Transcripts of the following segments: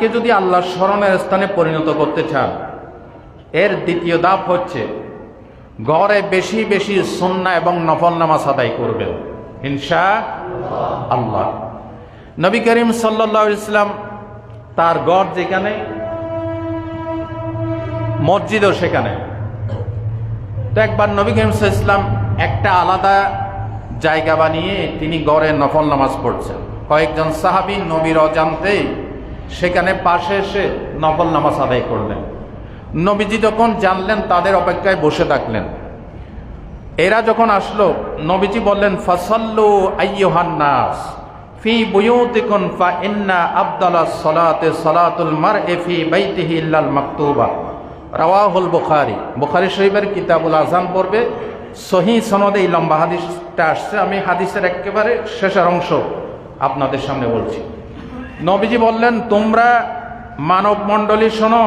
বাড়িকে যদি আল্লাহ স্মরণের স্থানে পরিণত করতে চান, এর দ্বিতীয় ধাপ হচ্ছে ঘরে বেশি বেশি সন্না এবং নফল নামাজ আদায় করবেন ইনশা আল্লাহ নবী করিম সাল্লা ইসলাম তার গড় যেখানে, মসজিদও সেখানে। তো একবার নবী করিম ইসলাম একটা আলাদা জায়গা বানিয়ে তিনি গড়ে নফল নামাজ পড়ছেন। কয়েকজন সাহাবি নবীর অজান্তেই সেখানে পাশে এসে নফল নামাজ আদায় করলেন। নবীজি যখন জানলেন, তাদের অপেক্ষায় বসে থাকলেন। এরা যখন আসলো, নবীজি বললেন, ফসল্লু আইয়ুহান্নাস ফি বুয়ুতিকুন ফা ইন্না আবদালাস সালাতে সালাতুল মার'i ফি বাইতিহি ইল্লাল মাকতুবা। রাওয়াহুল বুখারী। বুখারী শরীফের কিতাবুল আজান পড়বে। সহি সনদে এই লম্বা হাদিসটা আসছে। আমি হাদিসের একেবারে শেষের অংশ আপনাদের সামনে বলছি। নবীজি বললেন, তোমরা মানব মণ্ডলী শোনো,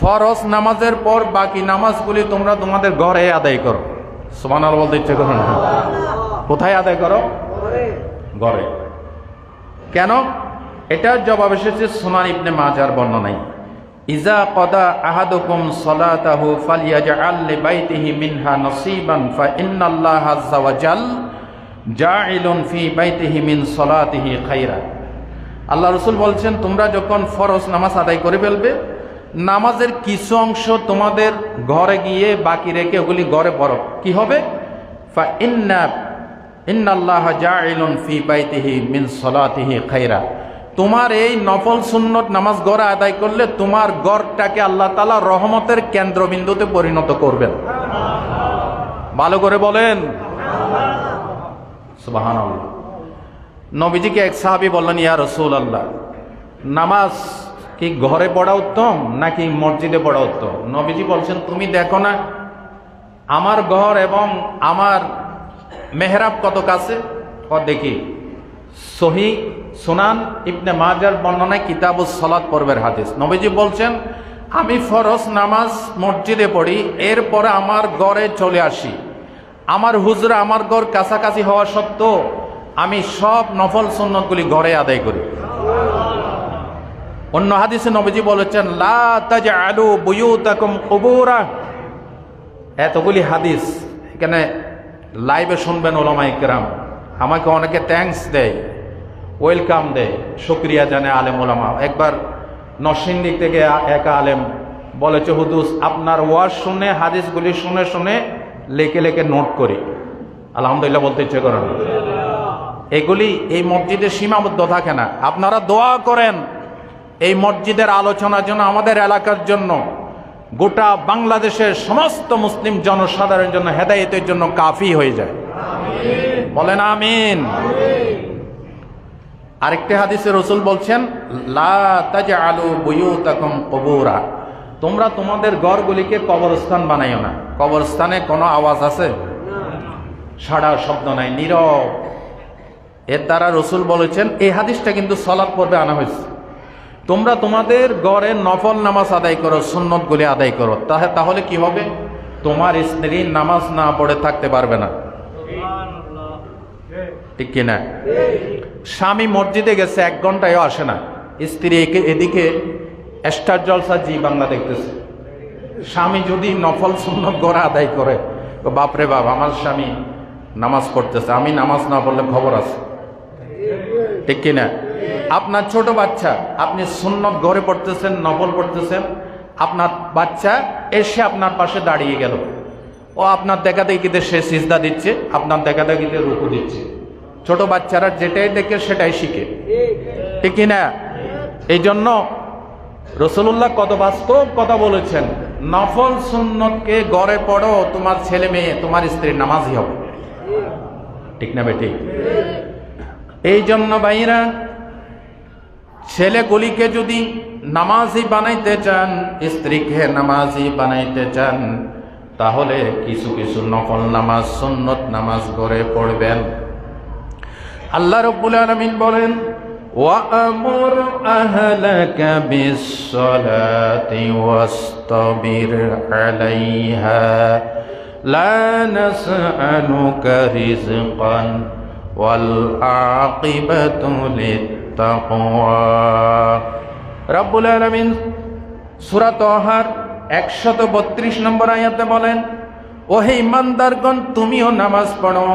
ফরজ নামাজের পর বাকি নামাজগুলি তোমরা তোমাদের ঘরে আদায় করো। সোমান বলতে ইচ্ছে করো না। কোথায় আদায় করো? ঘরে। কেন? এটার জবাব এসেছে সোনান ইবনে মাজার বর্ণনায়। ইজা কদা আহাদুকুম সলাতাহু ফালিয়াজআল লিবাইতিহি মিনহা নসিবান ফা ইন্নাল্লাহ আযজা ওয়া জাল জাইলুন ফি বাইতিহি মিন সলাতিহি খাইরা। আল্লাহ রসুল বলছেন, তোমরা যখন ফরজ নামাজ আদায় করে ফেলবে, নামাজের কিছু অংশ তোমাদের ঘরে গিয়ে বাকি রেখে ওগুলি ঘরে পড়ো। কি হবে? তোমার এই নফল সুন্নত নামাজ গড়ে আদায় করলে তোমার গড়টাকে আল্লাহ তালা রহমতের কেন্দ্রবিন্দুতে পরিণত করবেন। ভালো করে বলেন। সুবাহান নবীজিকে এক সাহাবি বললেন, ইয়া রসুল আল্লাহ নামাজ কি ঘরে পড়া উত্তম নাকি মসজিদে পড়া উত্তম? নবীজি বলছেন, তুমি দেখো না, আমার ঘর এবং আমার মেহরাব কত কাছে? ও দেখি, সহি সুনান ইবনে মাজার বর্ণনায় কিতাবুস সলাদ পর্বের হাদিস। নবীজি বলছেন, আমি ফরজ নামাজ মসজিদে পড়ি, এরপরে আমার ঘরে চলে আসি। আমার হুজরা আমার ঘর কাছাকাছি হওয়া সত্ত্বেও আমি সব নফল সুন্নতগুলি ঘরে আদায় করি। অন্য হাদিসে নবীজি বলেছেন এতগুলি হাদিস, এখানে লাইভে শুনবেন ওলামা ইকরাম আমাকে অনেকে থ্যাঙ্কস দেয় ওয়েলকাম দেয়, শুক্রিয়া জানে আলেম ওলামা। একবার নরসিংদিক থেকে এক আলেম বলেছে, হুদুস, আপনার ওয়াজ শুনে, হাদিসগুলি শুনে শুনে লেখে লেখে নোট করি। আলহামদুলিল্লাহ বলতে ইচ্ছে করেন এগুলি এই মসজিদে সীমাবদ্ধ থাকে না। আপনারা দোয়া করেন এই মসজিদের আলোচনার জন্য, আমাদের এলাকার জন্য, গোটা বাংলাদেশের সমস্ত মুসলিম জনসাধারণের জন্য হেদায়েতের জন্য কাফি হয়ে যায়। বলেন আমিন। আরেকটি হাদিসে রসুল বলছেন তোমরা তোমাদের গড়গুলিকে কবরস্থান বানাইও না। কবরস্থানে কোনো আওয়াজ আছে? সাড়া শব্দ নাই, নীরব। এর দ্বারা রসুল বলেছেন, এই হাদিসটা কিন্তু সলাপ পর্বে আনা হয়েছে। তোমরা তোমাদের গড়ে নফল নামাজ আদায় করো সুন্নত গুলি আদায় করো। তাহে তাহলে কি হবে? তোমার স্ত্রী নামাজ না পড়ে থাকতে পারবে না। ঠিক কিনা স্বামী মসজিদে গেছে, এক ঘন্টায়ও আসে না। স্ত্রী একে- এদিকে স্টার জলসা জি বাংলা দেখতেছে। স্বামী যদি নফল, সুন্নত গড়ে আদায় করে বাপরে বাপ, আমার স্বামী নামাজ পড়তেছে। আমি নামাজ না পড়লে খবর আছে। ঠিক কিনা? আপনার ছোট বাচ্চা, আপনি সুন্নত ঘরে পড়তেছেন নফল পড়তেছেন, আপনার বাচ্চা এসে আপনার পাশে দাঁড়িয়ে গেল। ও আপনার দেখা দেখিতে সে সিজদা দিচ্ছে, আপনার দেখা দেখিতে রুকু দিচ্ছে। ছোট বাচ্চারা যেটাই দেখে সেটাই শিখে। ঠিক কিনা? এই জন্য রসুল্লাহ কত বাস্তব কথা বলেছেন, নফল সুন্নতকে গড়ে পড়ো, তোমার ছেলে মেয়ে, তোমার স্ত্রীর নামাজই হবে। ঠিক না বেটি? এই জন্য ভাইরা ছেলেগুলিকে যদি নামাজি বানাইতে চান স্ত্রীকে নামাজি বানাইতে চান তাহলে কিছু কিছু নকল নামাজ সুন্নত নামাজ করে পড়বেন আল্লাহ রব্বুল আলমিন বলেন وأمر أهلك بالصلاة واصطبر عليها لا نسألك رزقا والعاقبة للتقوى রব্বুল আলমিন সুরাত অহার একশত বত্রিশ নম্বর আয়াতে বলেন ওহে ইমানদারগণ তুমিও নামাজ পড়ো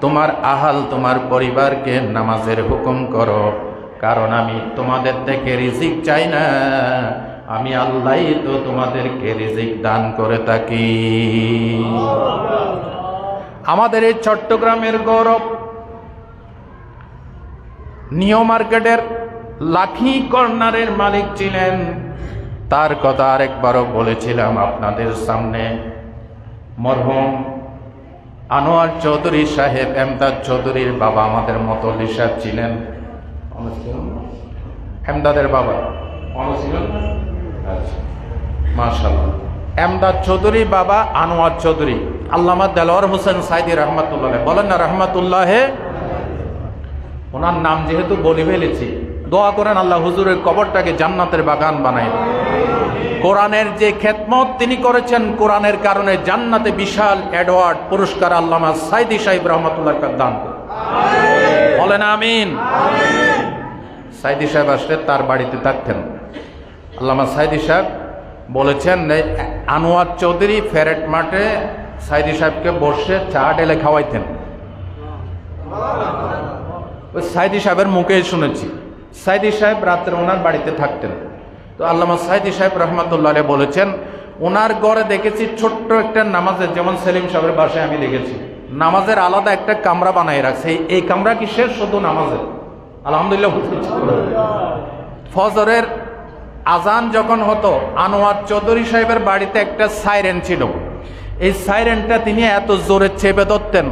তোমার আহাল তোমার পরিবারকে নামাজের হুকুম করো কারণ আমি তোমাদের থেকে রিজিক চাই না আমি আল্লাহ তো তোমাদেরকে রিজিক দান করে থাকি আমাদের এই চট্টগ্রামের গৌরব নিউ মার্কেটের লাঠি কর্নারের মালিক ছিলেন। তার কথা আরেকবারও বলেছিলাম আপনাদের সামনে। মরহুম আনোয়ার চৌধুরী সাহেব এমদাদ চৌধুরীর বাবা আমাদের মতো সাহেব ছিলেন। এমদাদের বাবা? মার্শাল এমদাদ চৌধুরী বাবা আনোয়ার চৌধুরী। আল্লামা দেলোয়ার হোসেন সাইদি রহমতুল্লাহ বলেন না, রহমতুল্লাহ ওনার নাম যেহেতু বলে ফেলেছি, দোয়া করেন আল্লাহ হুজুরের কবরটাকে জান্নাতের বাগান বানাই কোরআনের যে খেদমত তিনি করেছেন, কোরআনের কারণে জান্নাতে বিশাল অ্যাডওয়ার্ড পুরস্কার আল্লামা সাইদি সাহেব রহমতুল্লাহ দান। বলেন আমিন। সাইদি সাহেব আসলে তার বাড়িতে থাকতেন। আল্লামা সাইদি সাহেব বলেছেন আনোয়ার চৌধুরী ফেরেট মাঠে সাইদি সাহেবকে বসে চা ডেলে খাওয়াইতেন। ওই সাইদি সাহেবের মুখে শুনেছি। সাইদি সাহেব রাত্রে ওনার বাড়িতে থাকতেন। তো আল্লামা সাইদি সাহেব রহমতুল্লাহ বলেছেন, ওনার ঘরে দেখেছি ছোট্ট একটা নামাজের যেমন সেলিম সাহেবের বাসায় আমি দেখেছি। নামাজের আলাদা একটা কামরা বানাই রাখছে। এই কামরা কি শেষ? শুধু নামাজের। আলহামদুলিল্লাহ, ফজরের আজান যখন হতো, আনোয়ার চৌধুরী সাহেবের বাড়িতে একটা সাইরেন ছিল। এই সাইরেনটা তিনি এত জোরে চেপে ধরতেন।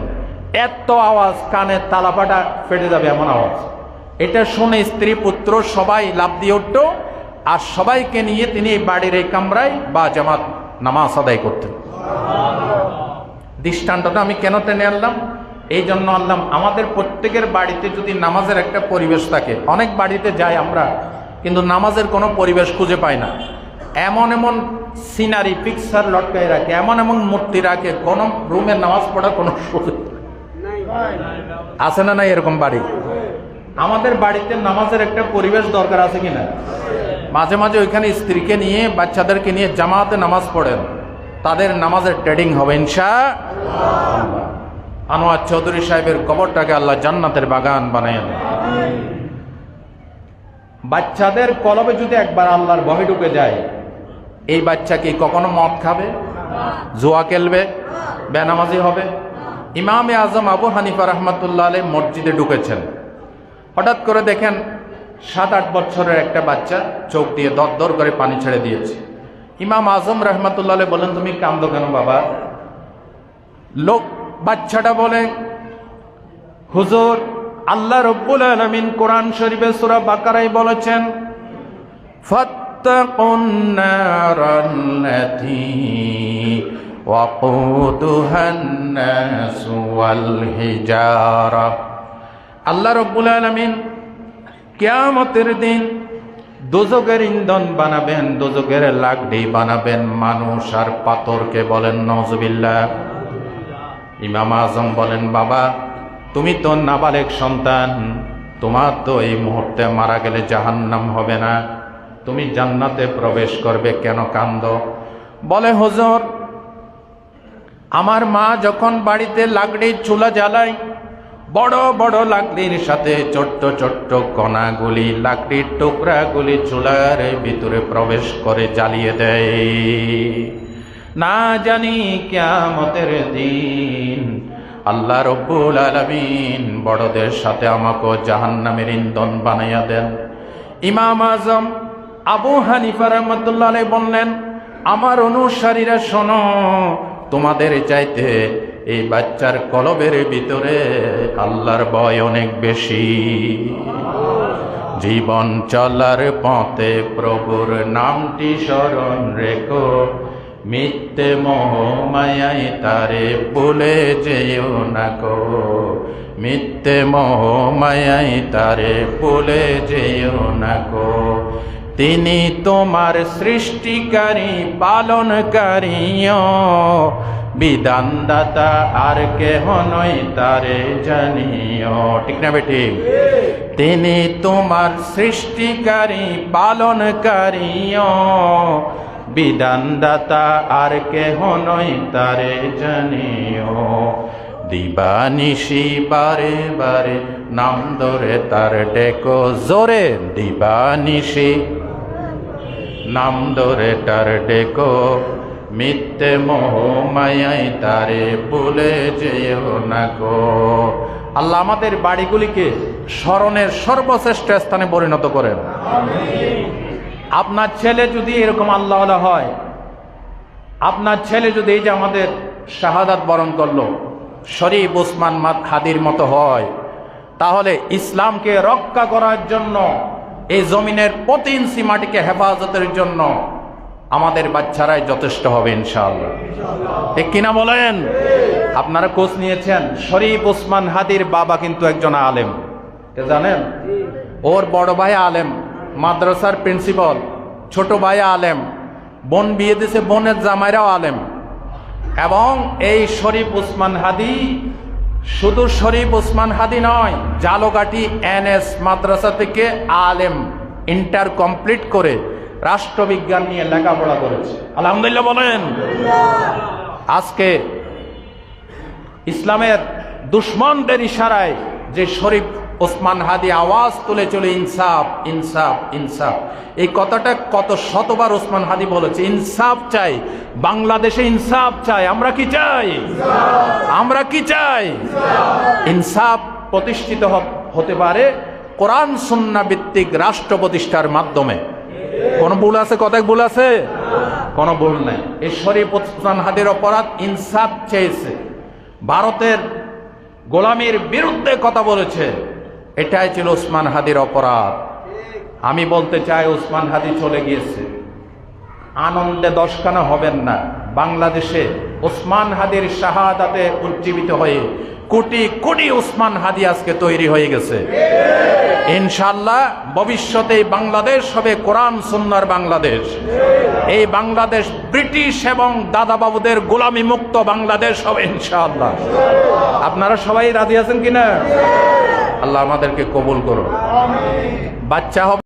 এত আওয়াজ, কানে তালাপাটা ফেটে যাবে এমন আওয়াজ। এটা শুনে স্ত্রী, পুত্র সবাই লাভ দিয়ে উঠত আর সবাইকে নিয়ে তিনি বাড়ির এই কামরায় বা জামাত নামাজ আদায় করতেন। দৃষ্টান্তটা আমি কেন টেনে আনলাম? এই জন্য আনলাম, আমাদের প্রত্যেকের বাড়িতে যদি নামাজের একটা পরিবেশ থাকে, অনেক বাড়িতে যাই আমরা, কিন্তু নামাজের কোনো পরিবেশ খুঁজে পাই না। এমন এমন সিনারি, পিকচার লটকাই রাখে, এমন এমন মূর্তি রাখে, কোন রুমে নামাজ পড়ার কোনো সুযোগ। আছে না না এরকম বাড়ি? আমাদের বাড়িতে নামাজের একটা পরিবেশ দরকার আছে কিনা মাঝে মাঝে ওইখানে স্ত্রীকে নিয়ে বাচ্চাদেরকে নিয়ে জামাতে নামাজ পড়েন। তাদের নামাজের ট্রেডিং হবে ইনশা আনোয়ার চৌধুরী সাহেবের কবরটাকে আল্লাহ জান্নাতের বাগান বানায়। বাচ্চাদের কলবে যদি একবার আল্লাহর ভয় ঢুকে যায় এই বাচ্চা কি কখনো মদ খাবে? জুয়া খেলবে? বেনামাজি হবে? ইমামে আজম আবু হানিফা রহমতুল্লাহ আলী মসজিদে ঢুকেছেন হঠাৎ করে দেখেন সাত আট বছরের একটা বাচ্চা চোখ দিয়ে দর করে পানি ছেড়ে দিয়েছে ইমাম আজম রহমতুল্লাহ আলী বলেন তুমি কান্দো কেন বাবা লোক বাচ্চাটা বলে হুজুর আল্লাহ রব্বুল আলমিন কোরআন শরীফে সুরা বাকারাই বলেছেন فاتقوا النار التي وقودها الناس والحجارة আল্লাহ রব্বুল আলমিন কেয়ামতের দিন দোজকের ইন্ধন বানাবেন দোজকের লাকড়ি বানাবেন, মানুষ আর পাথরকে বলেন নজবিল্লা ইমাম আজম বলেন, বাবা, তুমি তো নাবালেক সন্তান, তোমার তো এই মুহূর্তে মারা গেলে জাহান্নাম হবে না। তুমি জান্নাতে প্রবেশ করবে কেন কান্দ? বলে, হুজুর আমার মা যখন বাড়িতে লাকড়ির চুলা জ্বালায়, বড় বড় লাকড়ির সাথে ছোট্ট ছোট্ট কণাগুলি লাকড়ির টুকরাগুলি চুলার ভিতরে প্রবেশ করে জ্বালিয়ে দেয়। না জানি কেয়ামতের দিন আল্লাহ রব্বুল আলমিন বড়দের সাথে আমাকে জাহান্নামের ইন্ধন বানাইয়া দেন। ইমাম আজম আবু হানিফা রহমতুল্লাহ বললেন, আমার অনুসারীরা শোনো তোমাদের চাইতে এই বাচ্চার কলবের ভিতরে আল্লাহর ভয় অনেক বেশি। জীবন চলার পথে প্রভুর নামটি স্মরণ রেখো। মিথ্যে মোহ মায়াই তারে ভুলে যেও না গো। মিথ্যে মোহ মায়াই তারে ভুলে যেও না গো। তিনি তোমার সৃষ্টিকারী পালনকারী বিধানদাতা আর কেহ নয়, তারে জানিও। ঠিক না বেটি? তিনি তোমার সৃষ্টিকারী, পালনকারীও। বিধানদাতা আর কেহ নয়, তারে জানিও। দিবানিশি বারে বারে নাম ধরে তার ডেকো। জোরে, দিবানিশি। নাম ধরে তার ডেকো, মিথ্যে মোহ মায়াই তারে বলে যেও না গো। আল্লাহ আমাদের বাড়িগুলিকে স্মরণের সর্বশ্রেষ্ঠ স্থানে পরিণত করেন। আপনার ছেলে যদি এরকম আল্লাহ হয়, আপনার ছেলে যদি এই যে আমাদের শাহাদাত বরণ করল, শরীফ ওসমান মাদ খাদির মতো হয়, তাহলে ইসলামকে রক্ষা করার জন্য এই জমিনের প্রতি ইঞ্চি মাটিকে হেফাজতের জন্য আমাদের বাচ্চারাই যথেষ্ট হবে, ইনশাআল্লাহ। ঠিক কিনা বলেন? আপনারা কোচ নিয়েছেন? শরীফ ওসমান হাদির বাবা কিন্তু একজন আলেম। কে জানেন? ওর বড় ভাই আলেম, মাদ্রাসার প্রিন্সিপাল, ছোট ভাই আলেম, বোন বিয়ে দিছে বোনের জামাইরাও আলেম। এবং এই শরীফ উসমান হাদি শুধু শরীফ ওসমান হাদি নয়, জালোগাটি এনএস মাদ্রাসা থেকে আলেম ইন্টার কমপ্লিট করে রাষ্ট্রবিজ্ঞান নিয়ে লেখাপড়া করেছে। আলহামদুলিল্লাহ বলেন। আজকে ইসলামের দুশ্মনদের ইশারায় যে শরীফ ওসমান হাদি আওয়াজ তুলে চলে, ইনসাফ ইনসাফ ইনসাফ। এই কথাটা কত শতবার ওসমান হাদি বলেছে, ইনসাফ চাই, বাংলাদেশে ইনসাফ চাই, আমরা কি চাই? আমরা কি চাই? ইনসাফ প্রতিষ্ঠিত হতে পারে কোরআন, সুন্না ভিত্তিক রাষ্ট্র প্রতিষ্ঠার মাধ্যমে। কোনো ভুল আছে? কথায় ভুল আছে? কোনো ভুল নেই। শরীফ ওসমান হাদির অপরাধ ইনসাফ চেয়েছে। ভারতের গোলামীর বিরুদ্ধে কথা বলেছে। এটাই ছিল ওসমান হাদির অপরাধ। আমি বলতে চাই ওসমান হাদি চলে গিয়েছে। আনন্দে দশখানা হবেন না। বাংলাদেশে ওসমান হাদির শাহাদাতে উজ্জীবিত হয়ে কোটি কোটি ওসমান হাদি আজকে তৈরি হয়ে গেছে। ইনশাল্লাহ ভবিষ্যতে বাংলাদেশ হবে কোরআন সুন্নার বাংলাদেশ। এই বাংলাদেশ ব্রিটিশ এবং দাদাবাবুদের গোলামি মুক্ত বাংলাদেশ হবে ইনশাআল্লাহ। আপনারা সবাই রাজি আছেন কিনা? আল্লাহ আমাদেরকে কবুল করুন। বাচ্চা হবে